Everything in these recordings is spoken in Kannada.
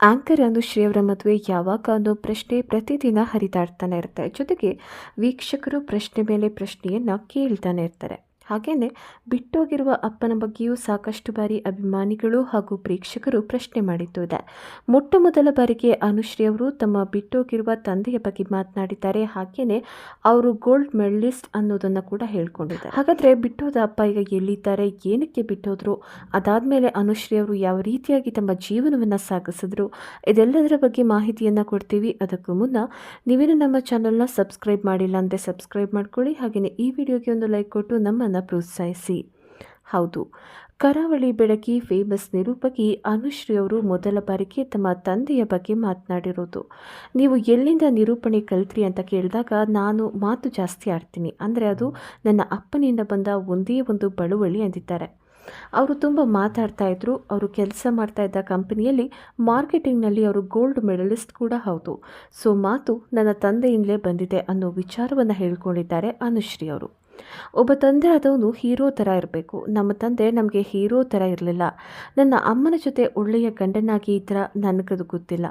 ಆಂಕರ್ ಅನುಶ್ರೀಯವರ ಮದುವೆ ಯಾವಾಗ ಅನ್ನೋ ಪ್ರಶ್ನೆ ಪ್ರತಿದಿನ ಹರಿದಾಡ್ತಾನೆ ಇರುತ್ತೆ. ಜೊತೆಗೆ ವೀಕ್ಷಕರು ಪ್ರಶ್ನೆ ಮೇಲೆ ಪ್ರಶ್ನೆಯನ್ನು ಕೇಳ್ತಾನೆ ಇರ್ತಾರೆ. ಹಾಗೆಯೇ ಬಿಟ್ಟೋಗಿರುವ ಅಪ್ಪನ ಬಗ್ಗೆಯೂ ಸಾಕಷ್ಟು ಬಾರಿ ಅಭಿಮಾನಿಗಳು ಹಾಗೂ ಪ್ರೇಕ್ಷಕರು ಪ್ರಶ್ನೆ ಮಾಡಿದ್ದು ಇದೆ. ಮೊಟ್ಟ ಮೊದಲ ಬಾರಿಗೆ ಅನುಶ್ರೀ ಅವರು ತಮ್ಮ ಬಿಟ್ಟೋಗಿರುವ ತಂದೆಯ ಬಗ್ಗೆ ಮಾತನಾಡಿದ್ದಾರೆ. ಹಾಗೆಯೇ ಅವರು ಗೋಲ್ಡ್ ಮೆಡಲಿಸ್ಟ್ ಅನ್ನೋದನ್ನು ಕೂಡ ಹೇಳ್ಕೊಂಡಿದ್ದಾರೆ. ಹಾಗಾದರೆ ಬಿಟ್ಟೋದ ಅಪ್ಪ ಈಗ ಎಲ್ಲಿದ್ದಾರೆ? ಏನಕ್ಕೆ ಬಿಟ್ಟೋದ್ರು? ಅದಾದಮೇಲೆ ಅನುಶ್ರೀ ಅವರು ಯಾವ ರೀತಿಯಾಗಿ ತಮ್ಮ ಜೀವನವನ್ನು ಸಾಗಿಸಿದ್ರು? ಇದೆಲ್ಲದರ ಬಗ್ಗೆ ಮಾಹಿತಿಯನ್ನು ಕೊಡ್ತೀವಿ. ಅದಕ್ಕೂ ಮುನ್ನ ನೀವೇನು ನಮ್ಮ ಚಾನಲ್ನ ಸಬ್ಸ್ಕ್ರೈಬ್ ಮಾಡಿಲ್ಲ ಅಂದರೆ ಸಬ್ಸ್ಕ್ರೈಬ್ ಮಾಡ್ಕೊಳ್ಳಿ. ಹಾಗೆಯೇ ಈ ವಿಡಿಯೋಗೆ ಒಂದು ಲೈಕ್ ಕೊಟ್ಟು ನಮ್ಮನ್ನು ಪ್ರೋತ್ಸಾಹಿಸಿ. ಹೌದು, ಕರಾವಳಿ ಬೆಳಕಿ ಫೇಮಸ್ ನಿರೂಪಕಿ ಅನುಶ್ರೀ ಅವರು ಮೊದಲ ಬಾರಿಗೆ ತಮ್ಮ ತಂದೆಯ ಬಗ್ಗೆ ಮಾತನಾಡಿರೋದು. ನೀವು ಎಲ್ಲಿಂದ ನಿರೂಪಣೆ ಕಲ್ತ್ರಿ ಅಂತ ಕೇಳಿದಾಗ ನಾನು ಮಾತು ಜಾಸ್ತಿ ಆಡ್ತೀನಿ. ಅಂದರೆ ಅದು ನನ್ನ ಅಪ್ಪನಿಂದ ಬಂದ ಒಂದೇ ಒಂದು ಬಳುವಳಿ ಅಂದಿದ್ದಾರೆ. ಅವರು ತುಂಬ ಮಾತಾಡ್ತಾ ಇದ್ರು. ಅವರು ಕೆಲಸ ಮಾಡ್ತಾ ಇದ್ದ ಕಂಪನಿಯಲ್ಲಿ ಮಾರ್ಕೆಟಿಂಗ್ನಲ್ಲಿ ಅವರು ಗೋಲ್ಡ್ ಮೆಡಲಿಸ್ಟ್ ಕೂಡ ಹೌದು. ಸೊ, ಮಾತು ನನ್ನ ತಂದೆಯಿಂದಲೇ ಬಂದಿದೆ ಅನ್ನೋ ವಿಚಾರವನ್ನು ಹೇಳ್ಕೊಂಡಿದ್ದಾರೆ ಅನುಶ್ರೀ ಅವರು. ಒಬ್ಬ ತಂದೆ ಆದವನು ಹೀರೋ ಥರ ಇರಬೇಕು. ನಮ್ಮ ತಂದೆ ನಮಗೆ ಹೀರೋ ಥರ ಇರಲಿಲ್ಲ. ನನ್ನ ಅಮ್ಮನ ಜೊತೆ ಒಳ್ಳೆಯ ಗಂಡನಾಗಿ ಈ ಥರ ನನಗದು ಗೊತ್ತಿಲ್ಲ.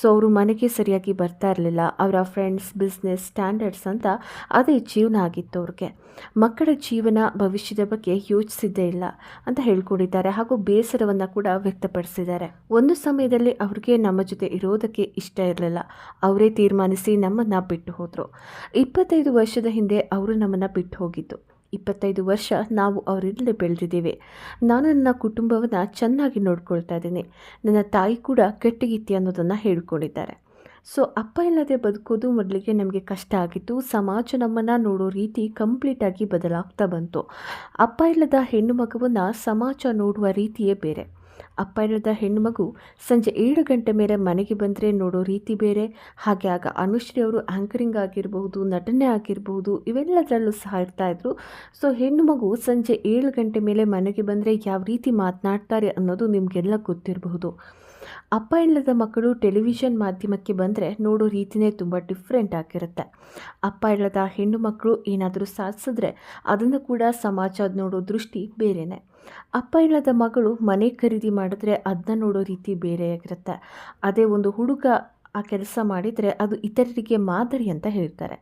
ಸೊ, ಅವರು ಮನೆಗೆ ಸರಿಯಾಗಿ ಬರ್ತಾ ಇರಲಿಲ್ಲ. ಅವರ ಫ್ರೆಂಡ್ಸ್ ಬಿಸ್ನೆಸ್ ಸ್ಟ್ಯಾಂಡರ್ಡ್ಸ್ ಅಂತ ಅದೇ ಜೀವನ ಆಗಿತ್ತು ಅವ್ರಿಗೆ. ಮಕ್ಕಳ ಜೀವನ ಭವಿಷ್ಯದ ಬಗ್ಗೆ ಯೋಚಿಸಿದ್ದೇ ಇಲ್ಲ ಅಂತ ಹೇಳ್ಕೊಂಡಿದ್ದಾರೆ. ಹಾಗೂ ಬೇಸರವನ್ನು ಕೂಡ ವ್ಯಕ್ತಪಡಿಸಿದ್ದಾರೆ. ಒಂದು ಸಮಯದಲ್ಲಿ ಅವ್ರಿಗೆ ನಮ್ಮ ಜೊತೆ ಇರೋದಕ್ಕೆ ಇಷ್ಟ ಇರಲಿಲ್ಲ. ಅವರೇ ತೀರ್ಮಾನಿಸಿ ನಮ್ಮನ್ನು ಬಿಟ್ಟು ಹೋದರು. ಇಪ್ಪತ್ತೈದು ವರ್ಷದ ಹಿಂದೆ ಅವರು ನಮ್ಮನ್ನು ಬಿಟ್ಟು ಹೋಗಿದ್ದು. ಇಪ್ಪತ್ತೈದು ವರ್ಷ ನಾವು ಅವರಿಂದಲೇ ಬೆಳೆದಿದ್ದೇವೆ. ನಾನು ನನ್ನ ಕುಟುಂಬವನ್ನು ಚೆನ್ನಾಗಿ ನೋಡ್ಕೊಳ್ತಾ ಇದ್ದೇನೆ. ನನ್ನ ತಾಯಿ ಕೂಡ ಕೆಟ್ಟಗಿತ್ತಿ ಅನ್ನೋದನ್ನು ಹೇಳ್ಕೊಂಡಿದ್ದಾರೆ. ಸೊ, ಅಪ್ಪ ಇಲ್ಲದೆ ಬದುಕೋದು ಮೊದಲಿಗೆ ನಮಗೆ ಕಷ್ಟ ಆಗಿತ್ತು. ಸಮಾಜ ನಮ್ಮನ್ನು ನೋಡೋ ರೀತಿ ಕಂಪ್ಲೀಟಾಗಿ ಬದಲಾಗ್ತಾ ಬಂತು. ಅಪ್ಪ ಇಲ್ಲದ ಹೆಣ್ಣು ಮಗುವನ್ನು ಸಮಾಜ ನೋಡುವ ರೀತಿಯೇ ಬೇರೆ. ಅಪ್ಪ ಇಲ್ಲದ ಹೆಣ್ಣುಮಗು ಸಂಜೆ ಏಳು ಗಂಟೆ ಮೇಲೆ ಮನೆಗೆ ಬಂದರೆ ನೋಡೋ ರೀತಿ ಬೇರೆ. ಹಾಗೆ ಆಗ ಅನುಶ್ರೀ ಅವರು ಆ್ಯಂಕರಿಂಗ್ ಆಗಿರಬಹುದು, ನಟನೆ ಆಗಿರಬಹುದು, ಇವೆಲ್ಲದರಲ್ಲೂ ಸಹ ಇರ್ತಾಯಿದ್ರು ಸೊ ಹೆಣ್ಣು ಮಗು ಸಂಜೆ ಏಳು ಗಂಟೆ ಮೇಲೆ ಮನೆಗೆ ಬಂದರೆ ಯಾವ ರೀತಿ ಮಾತನಾಡ್ತಾರೆ ಅನ್ನೋದು ನಿಮಗೆಲ್ಲ ಗೊತ್ತಿರಬಹುದು. ಅಪ್ಪ ಇಲ್ಲದ ಮಕ್ಕಳು ಟೆಲಿವಿಷನ್ ಮಾಧ್ಯಮಕ್ಕೆ ಬಂದರೆ ನೋಡೋ ರೀತಿಯೇ ತುಂಬ ಡಿಫ್ರೆಂಟ್ ಆಗಿರುತ್ತೆ. ಅಪ್ಪ ಇಲ್ಲದ ಹೆಣ್ಣು ಮಕ್ಕಳು ಏನಾದರೂ ಸಾಧಿಸಿದ್ರೆ ಅದನ್ನು ಕೂಡ ಸಮಾಜ ನೋಡೋ ದೃಷ್ಟಿ ಬೇರೆಯೇ ಅಪ್ಪ ಇಲ್ಲದ ಮಗಳು ಮನೆ ಖರೀದಿ ಮಾಡಿದ್ರೆ ಅದನ್ನ ನೋಡೋ ರೀತಿ ಬೇರೆಯಾಗಿರುತ್ತೆ ಅದೇ ಒಂದು ಹುಡುಗ ಆ ಕೆಲಸ ಮಾಡಿದರೆ ಅದು ಇತರರಿಗೆ ಮಾದರಿ ಅಂತ ಹೇಳ್ತಾರೆ.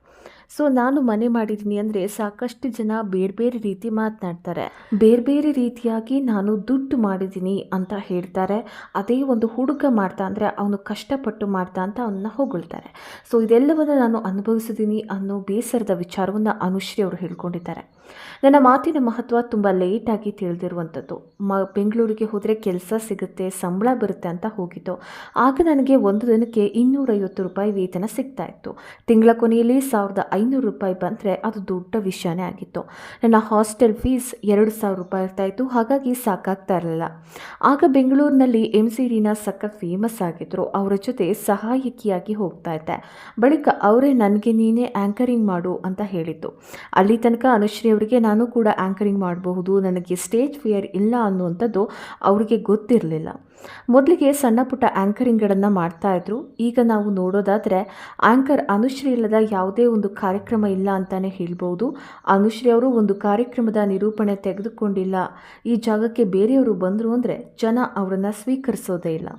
ಸೊ ನಾನು ಮನೆ ಮಾಡಿದ್ದೀನಿ ಅಂದರೆ ಸಾಕಷ್ಟು ಜನ ಬೇರೆ ಬೇರೆ ರೀತಿ ಮಾತನಾಡ್ತಾರೆ. ಬೇರೆ ಬೇರೆ ರೀತಿಯಾಗಿ ನಾನು ದುಡ್ಡು ಮಾಡಿದ್ದೀನಿ ಅಂತ ಹೇಳ್ತಾರೆ. ಅದೇ ಒಂದು ಹುಡುಗ ಮಾಡ್ತಾ ಅಂದರೆ ಅವನು ಕಷ್ಟಪಟ್ಟು ಮಾಡ್ತಾ ಅಂತ ಅವನ್ನ ಹೊಗಳ್ತಾರೆ. ಸೊ ಇದೆಲ್ಲವನ್ನು ನಾನು ಅನುಭವಿಸಿದ್ದೀನಿ ಅನ್ನೋ ಬೇಸರದ ವಿಚಾರವನ್ನು ಅನುಶ್ರೀ ಅವರು ಹೇಳ್ಕೊಂಡಿದ್ದಾರೆ. ನನ್ನ ಮಾತಿನ ಮಹತ್ವ ತುಂಬ ಲೇಟಾಗಿ ತಿಳಿದಿರುವಂಥದ್ದು ಮ, ಬೆಂಗಳೂರಿಗೆ ಹೋದರೆ ಕೆಲಸ ಸಿಗುತ್ತೆ, ಸಂಬಳ ಬರುತ್ತೆ ಅಂತ ಹೋಗಿತ್ತು ಆಗ ನನಗೆ ಒಂದು ದಿನಕ್ಕೆ ಇನ್ನೂರೈವತ್ತು ರೂಪಾಯಿ ವೇತನ ಸಿಗ್ತಾ ಇತ್ತು. ತಿಂಗಳ ಕೊನೆಯಲ್ಲಿ ಸಾವಿರದ ಐನೂರು ರೂಪಾಯಿ ಬಂದರೆ ಅದು ದೊಡ್ಡ ವಿಷಯನೇ ಆಗಿತ್ತು. ನನ್ನ ಹಾಸ್ಟೆಲ್ ಫೀಸ್ ಎರಡು ಸಾವಿರ ರೂಪಾಯಿ ಇರ್ತಾ ಇತ್ತು, ಹಾಗಾಗಿ ಸಾಕಾಗ್ತಾ ಇರಲಿಲ್ಲ. ಆಗ ಬೆಂಗಳೂರಿನಲ್ಲಿ ಎಂ ಸಿ ರೀನಾ ಸಕ್ಕ ಫೇಮಸ್ ಆಗಿದ್ದರು ಅವರ ಜೊತೆ ಸಹಾಯಕಿಯಾಗಿ ಹೋಗ್ತಾ ಇದ್ದೆ. ಬಳಿಕ ಅವರೇ ನನಗೆ ನೀನೇ ಆ್ಯಂಕರಿಂಗ್ ಮಾಡು ಅಂತ ಹೇಳಿದ್ದು. ಅಲ್ಲಿ ತನಕ ಅನುಶ್ರೀ ಅವರಿಗೆ ನಾನು ಕೂಡ ಆ್ಯಂಕರಿಂಗ್ ಮಾಡಬಹುದು, ನನಗೆ ಸ್ಟೇಜ್ ಫಿಯರ್ ಇಲ್ಲ ಅನ್ನುವಂಥದ್ದು ಅವರಿಗೆ ಗೊತ್ತಿರಲಿಲ್ಲ. ಮೊದಲಿಗೆ ಸಣ್ಣ ಪುಟ್ಟ ಆ್ಯಂಕರಿಂಗ್ಗಳನ್ನು ಮಾಡ್ತಾಯಿದ್ರು ಈಗ ನಾವು ನೋಡೋದಾದರೆ ಆ್ಯಂಕರ್ ಅನುಶ್ರೀ ಇಲ್ಲದ ಯಾವುದೇ ಒಂದು ಕಾರ್ಯಕ್ರಮ ಇಲ್ಲ ಅಂತಲೇ ಹೇಳ್ಬೋದು. ಅನುಶ್ರೀ ಅವರು ಒಂದು ಕಾರ್ಯಕ್ರಮದ ನಿರೂಪಣೆ ತೆಗೆದುಕೊಂಡಿಲ್ಲ. ಈ ಜಾಗಕ್ಕೆ ಬೇರೆಯವರು ಬಂದರು ಅಂದರೆ ಜನ ಅವರನ್ನು ಸ್ವೀಕರಿಸೋದೇ ಇಲ್ಲ.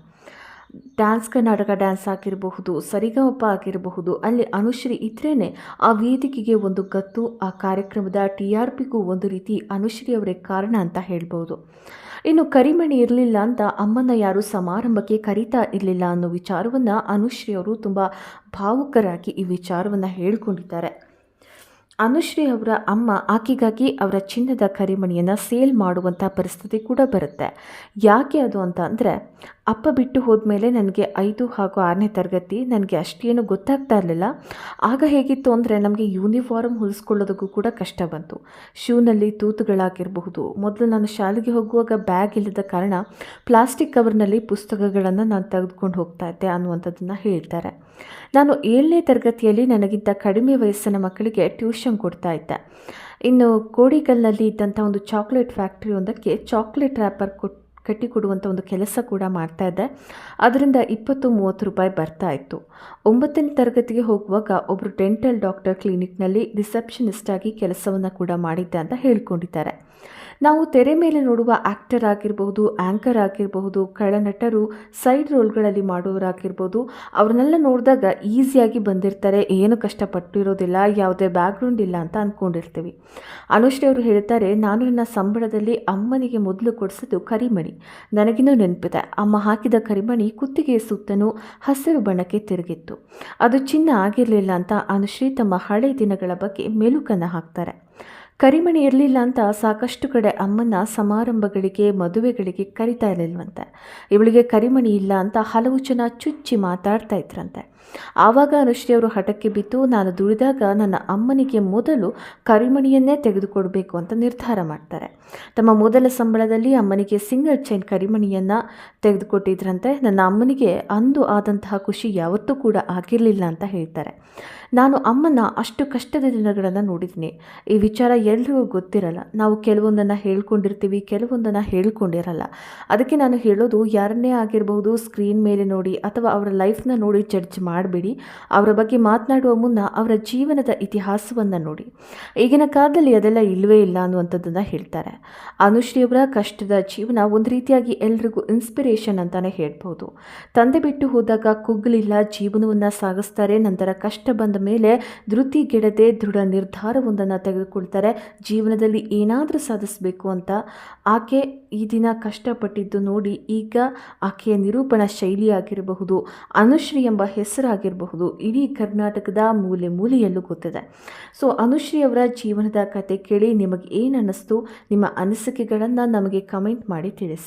ಡ್ಯಾನ್ಸ್ ಕರ್ನಾಟಕ ಡ್ಯಾನ್ಸ್ ಆಗಿರಬಹುದು, ಸರಿಗಮಪ ಆಗಿರಬಹುದು, ಅಲ್ಲಿ ಅನುಶ್ರೀ ಇದ್ರೇ ಆ ವೇದಿಕೆಗೆ ಒಂದು ಗತ್ತು, ಆ ಕಾರ್ಯಕ್ರಮದ ಟಿ ಆರ್ ಪಿಗೂ ಒಂದು ರೀತಿ ಅನುಶ್ರೀ ಅವರೇ ಕಾರಣ ಅಂತ ಹೇಳ್ಬೋದು. ಇನ್ನು ಕರಿಮಣಿ ಇರಲಿಲ್ಲ ಅಂತ ಅಮ್ಮನ ಯಾರು ಸಮಾರಂಭಕ್ಕೆ ಕರೀತಾ ಇರಲಿಲ್ಲ ಅನ್ನೋ ವಿಚಾರವನ್ನು ಅನುಶ್ರೀ ಅವರು ತುಂಬ ಭಾವುಕರಾಗಿ ಈ ವಿಚಾರವನ್ನು ಹೇಳಿಕೊಂಡಿದ್ದಾರೆ. ಅನುಶ್ರೀ ಅವರ ಅಮ್ಮ ಆಕೆಗಾಗಿ ಅವರ ಚಿನ್ನದ ಕರಿಮಣಿಯನ್ನು ಸೇಲ್ ಮಾಡುವಂಥ ಪರಿಸ್ಥಿತಿ ಕೂಡ ಬರುತ್ತೆ. ಯಾಕೆ ಅದು ಅಂತ ಅಂದರೆ ಅಪ್ಪ ಬಿಟ್ಟು ಹೋದ್ಮೇಲೆ ನನಗೆ ಐದು ಹಾಗೂ ಆರನೇ ತರಗತಿ, ನನಗೆ ಅಷ್ಟೇನು ಗೊತ್ತಾಗ್ತಾ ಇರಲಿಲ್ಲ. ಆಗ ಹೇಗಿತ್ತು ಅಂದರೆ ನಮಗೆ ಯೂನಿಫಾರ್ಮ್ ಹೊಲಿಸ್ಕೊಳ್ಳೋದಕ್ಕೂ ಕೂಡ ಕಷ್ಟ ಬಂತು. ಶೂನಲ್ಲಿ ತೂತುಗಳಾಗಿರಬಹುದು. ಮೊದಲು ನಾನು ಶಾಲೆಗೆ ಹೋಗುವಾಗ ಬ್ಯಾಗ್ ಇಲ್ಲದ ಕಾರಣ ಪ್ಲಾಸ್ಟಿಕ್ ಕವರ್ನಲ್ಲಿ ಪುಸ್ತಕಗಳನ್ನು ನಾನು ತೆಗೆದುಕೊಂಡು ಹೋಗ್ತಾ ಇದ್ದೆ ಅನ್ನುವಂಥದ್ದನ್ನು ಹೇಳ್ತಾರೆ. ನಾನು ಏಳನೇ ತರಗತಿಯಲ್ಲಿ ನನಗಿಂತ ಕಡಿಮೆ ವಯಸ್ಸಿನ ಮಕ್ಕಳಿಗೆ ಟ್ಯೂಷನ್ ಕೊಡ್ತಾ ಇದ್ದೆ. ಇನ್ನು ಕೋಡಿಗಲ್ನಲ್ಲಿ ಇದ್ದಂಥ ಒಂದು ಚಾಕ್ಲೇಟ್ ಫ್ಯಾಕ್ಟ್ರಿ ಒಂದಕ್ಕೆ ಚಾಕ್ಲೇಟ್ ರ್ಯಾಪರ್ ಕೊಟ್ಟು ಕಟ್ಟಿಕೊಡುವಂಥ ಒಂದು ಕೆಲಸ ಕೂಡ ಮಾಡ್ತಾ ಇದ್ದೆ ಅದರಿಂದ ಇಪ್ಪತ್ತು ಮೂವತ್ತು ರೂಪಾಯಿ ಬರ್ತಾ ಇತ್ತು. ಒಂಬತ್ತನೇ ತರಗತಿಗೆ ಹೋಗುವಾಗ ಒಬ್ಬರು ಡೆಂಟಲ್ ಡಾಕ್ಟರ್ ಕ್ಲಿನಿಕ್ನಲ್ಲಿ ರಿಸೆಪ್ಷನಿಸ್ಟ್ ಆಗಿ ಕೆಲಸವನ್ನು ಕೂಡ ಮಾಡಿದ್ದೆ ಅಂತ ಹೇಳ್ಕೊಂಡಿದ್ದಾರೆ. ನಾವು ತೆರೆ ಮೇಲೆ ನೋಡುವ ಆ್ಯಕ್ಟರ್ ಆಗಿರಬಹುದು ಆ್ಯಂಕರ್ ಆಗಿರಬಹುದು ಖಳನಟರು ಸೈಡ್ ರೋಲ್ಗಳಲ್ಲಿ ಮಾಡೋರಾಗಿರ್ಬೋದು, ಅವ್ರನ್ನೆಲ್ಲ ನೋಡಿದಾಗ ಈಸಿಯಾಗಿ ಬಂದಿರ್ತಾರೆ, ಏನು ಕಷ್ಟಪಟ್ಟಿರೋದಿಲ್ಲ, ಯಾವುದೇ ಬ್ಯಾಕ್ಗ್ರೌಂಡ್ ಇಲ್ಲ ಅಂತ ಅಂದ್ಕೊಂಡಿರ್ತೀವಿ ಅನುಶ್ರೀ ಅವರು ಹೇಳ್ತಾರೆ, ನಾನು ನನ್ನ ಸಂಬಳದಲ್ಲಿ ಅಮ್ಮನಿಗೆ ಮೊದಲು ಕೊಡಿಸಿದ್ದು ಕರಿಮಣಿ. ನನಗಿನ್ನೂ ನೆನಪಿದೆ. ಅಮ್ಮ ಹಾಕಿದ ಕರಿಮಣಿ ಕುತ್ತಿಗೆಯ ಸುತ್ತಲೂ ಹಸಿರು ಬಣ್ಣಕ್ಕೆ ತಿರುಗಿತ್ತು. ಅದು ಚಿನ್ನ ಆಗಿರಲಿಲ್ಲ ಅಂತ ಅನುಶ್ರೀ ತಮ್ಮ ಹಳೆ ದಿನಗಳ ಬಗ್ಗೆ ಮೆಲುಕನ್ನು ಹಾಕ್ತಾರೆ. ಕರಿಮಣಿ ಇರಲಿಲ್ಲ ಅಂತ ಸಾಕಷ್ಟು ಕಡೆ ಅಮ್ಮನ ಸಮಾರಂಭಗಳಿಗೆ, ಮದುವೆಗಳಿಗೆ ಕರಿತಾ ಇರಲಿಲ್ವಂತೆ. ಇವಳಿಗೆ ಕರಿಮಣಿ ಇಲ್ಲ ಅಂತ ಹಲವು ಜನ ಚುಚ್ಚಿ ಮಾತಾಡ್ತಾ ಇದ್ರಂತೆ. ಆವಾಗ ಅವರು ಹಠಕ್ಕೆ ಬಿದ್ದು, ನಾನು ದುಡಿದಾಗ ನನ್ನ ಅಮ್ಮನಿಗೆ ಮೊದಲು ಕರಿಮಣಿಯನ್ನೇ ತೆಗೆದುಕೊಡಬೇಕು ಅಂತ ನಿರ್ಧಾರ ಮಾಡ್ತಾರೆ. ತಮ್ಮ ಮೊದಲ ಸಂಬಳದಲ್ಲಿ ಅಮ್ಮನಿಗೆ ಸಿಂಗಲ್ ಚೈನ್ ಕರಿಮಣಿಯನ್ನು ತೆಗೆದುಕೊಟ್ಟಿದ್ರಂತೆ. ನನ್ನ ಅಮ್ಮನಿಗೆ ಅಂದು ಆದಂತಹ ಖುಷಿ ಯಾವತ್ತೂ ಕೂಡ ಆಗಿರಲಿಲ್ಲ ಅಂತ ಹೇಳ್ತಾರೆ. ನಾನು ಅಮ್ಮನ ಅಷ್ಟು ಕಷ್ಟದ ದಿನಗಳನ್ನು ನೋಡಿದ್ದೀನಿ. ಈ ವಿಚಾರ ಎಲ್ರಿಗೂ ಗೊತ್ತಿರಲ್ಲ. ನಾವು ಕೆಲವೊಂದನ್ನು ಹೇಳ್ಕೊಂಡಿರ್ತೀವಿ, ಕೆಲವೊಂದನ್ನು ಹೇಳ್ಕೊಂಡಿರಲ್ಲ. ಅದಕ್ಕೆ ನಾನು ಹೇಳೋದು, ಯಾರನ್ನೇ ಆಗಿರಬಹುದು ಸ್ಕ್ರೀನ್ ಮೇಲೆ ನೋಡಿ ಅಥವಾ ಅವರ ಲೈಫ್ನ ನೋಡಿ ಜಡ್ಜ್ ಮಾಡಬೇಡಿ. ಅವರ ಬಗ್ಗೆ ಮಾತನಾಡುವ ಮುನ್ನ ಅವರ ಜೀವನದ ಇತಿಹಾಸವನ್ನು ನೋಡಿ. ಈಗಿನ ಕಾಲದಲ್ಲಿ ಅದೆಲ್ಲ ಇಲ್ಲವೇ ಇಲ್ಲ ಅನ್ನುವಂಥದ್ದನ್ನು ಹೇಳ್ತಾರೆ. ಅನುಶ್ರೀಯವರ ಕಷ್ಟದ ಜೀವನ ಒಂದು ರೀತಿಯಾಗಿ ಎಲ್ರಿಗೂ ಇನ್ಸ್ಪಿರೇಷನ್ ಅಂತಲೇ ಹೇಳ್ಬೋದು. ತಂದೆ ಬಿಟ್ಟು ಹೋದಾಗ ಕುಗ್ಲಿಲ್ಲ, ಜೀವನವನ್ನು ಸಾಗಿಸ್ತಾರೆ, ನಂತರ ಕಷ್ಟ ಬಂದ ಮೇಲೆ ಧೃತಿಗೆಡದೆ ದೃಢ ನಿರ್ಧಾರವೊಂದನ್ನು ತೆಗೆದುಕೊಳ್ತಾರೆ. ಜೀವನದಲ್ಲಿ ಏನಾದರೂ ಸಾಧಿಸಬೇಕು ಅಂತ. ಆಕೆ ಈ ದಿನ ಕಷ್ಟಪಟ್ಟಿದ್ದು ನೋಡಿ ಈಗ ಆಕೆಯ ನಿರೂಪಣಾ ಶೈಲಿ ಆಗಿರಬಹುದು ಅನುಶ್ರೀ ಎಂಬ ಹೆಸರಾಗಿರಬಹುದು. ಇಡೀ ಕರ್ನಾಟಕದ ಮೂಲೆ ಮೂಲೆಯಲ್ಲೂ ಗೊತ್ತಿದೆ. ಸೊ ಅನುಶ್ರೀ ಅವರ ಜೀವನದ ಕತೆ ಕೇಳಿ ನಿಮಗೆ ಏನು ಅನ್ನಿಸ್ತು? ನಿಮ್ಮ ಅನಿಸಿಕೆಗಳನ್ನು ನಮಗೆ ಕಮೆಂಟ್ ಮಾಡಿ ತಿಳಿಸಿ.